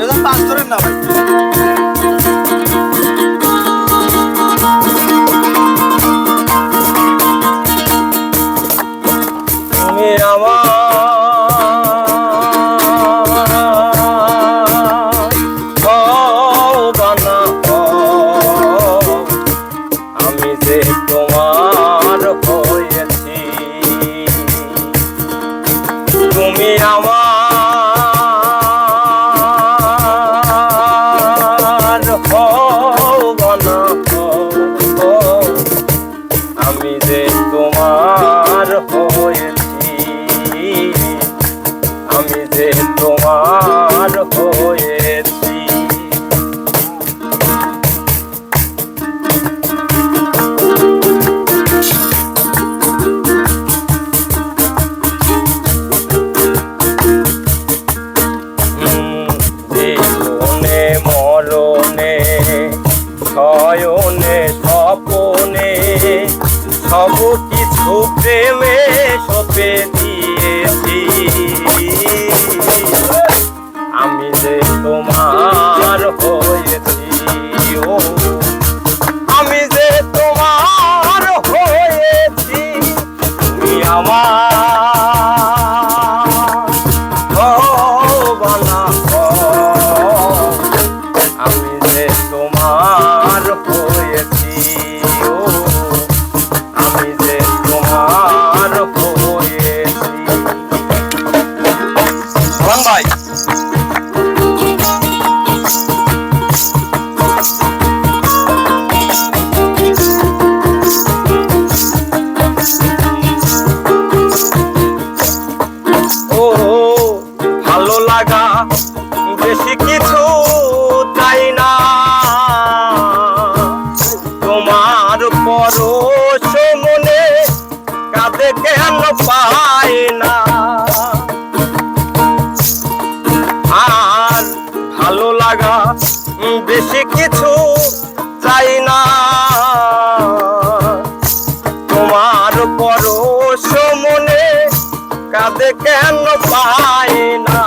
এরকম ভাই হও। আমি তোমার হয়েছি তুমি আমার তোমার হয়েছি। আমি যে তোমার হয়েছি। মরণে শয়নে স্বপনে সব কিছু প্রেমে দিয়েছি। আমি যে তোমার হয়েছি ও। আমি যে তোমার হয়েছি তুমি আমার তোমার হয়েছি লাগা বেশি কিছু না। তোমার কাঁদে কেন পায় আর ভালো লাগা বেশি কিছু চাই না। তোমার পরশ মনে কাঁদে কেন পায় না?